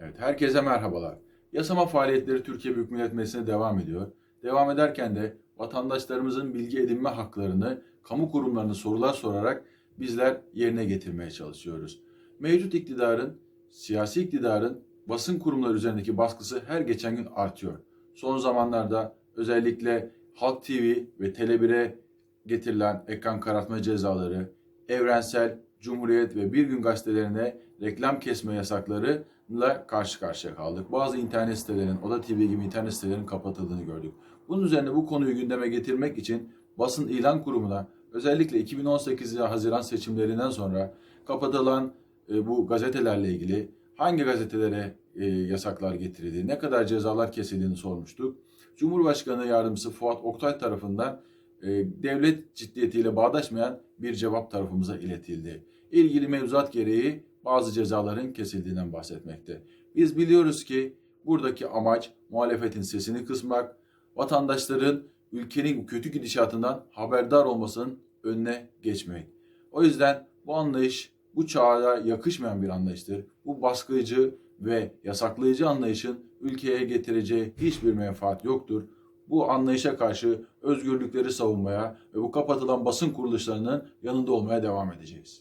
Evet, herkese merhabalar. Yasama faaliyetleri Türkiye Büyük Millet Meclisi'ne devam ediyor. Devam ederken de vatandaşlarımızın bilgi edinme haklarını kamu kurumlarına sorular sorarak bizler yerine getirmeye çalışıyoruz. Mevcut iktidarın, siyasi iktidarın basın kurumları üzerindeki baskısı her geçen gün artıyor. Son zamanlarda özellikle Halk TV ve Tele1'e getirilen ekran karartma cezaları, Evrensel, Cumhuriyet ve Bir Gün gazetelerine reklam kesme yasaklarıyla karşı karşıya kaldık. Bazı internet sitelerinin, Oda TV gibi internet sitelerinin kapatıldığını gördük. Bunun üzerine bu konuyu gündeme getirmek için basın ilan kurumuna özellikle 2018 Haziran seçimlerinden sonra kapatılan e, bu gazetelerle ilgili hangi gazetelere e, yasaklar getirildi, ne kadar cezalar kesildiğini sormuştuk. Cumhurbaşkanı Yardımcısı Fuat Oktay tarafından e, devlet ciddiyetiyle bağdaşmayan bir cevap tarafımıza iletildi. İlgili mevzuat gereği bazı cezaların kesildiğinden bahsetmekte. Biz biliyoruz ki buradaki amaç muhalefetin sesini kısmak, vatandaşların ülkenin kötü gidişatından haberdar olmasının önüne geçmek. O yüzden bu anlayış bu çağa yakışmayan bir anlayıştır. Bu baskıcı ve yasaklayıcı anlayışın ülkeye getireceği hiçbir menfaat yoktur. Bu anlayışa karşı özgürlükleri savunmaya ve bu kapatılan basın kuruluşlarının yanında olmaya devam edeceğiz.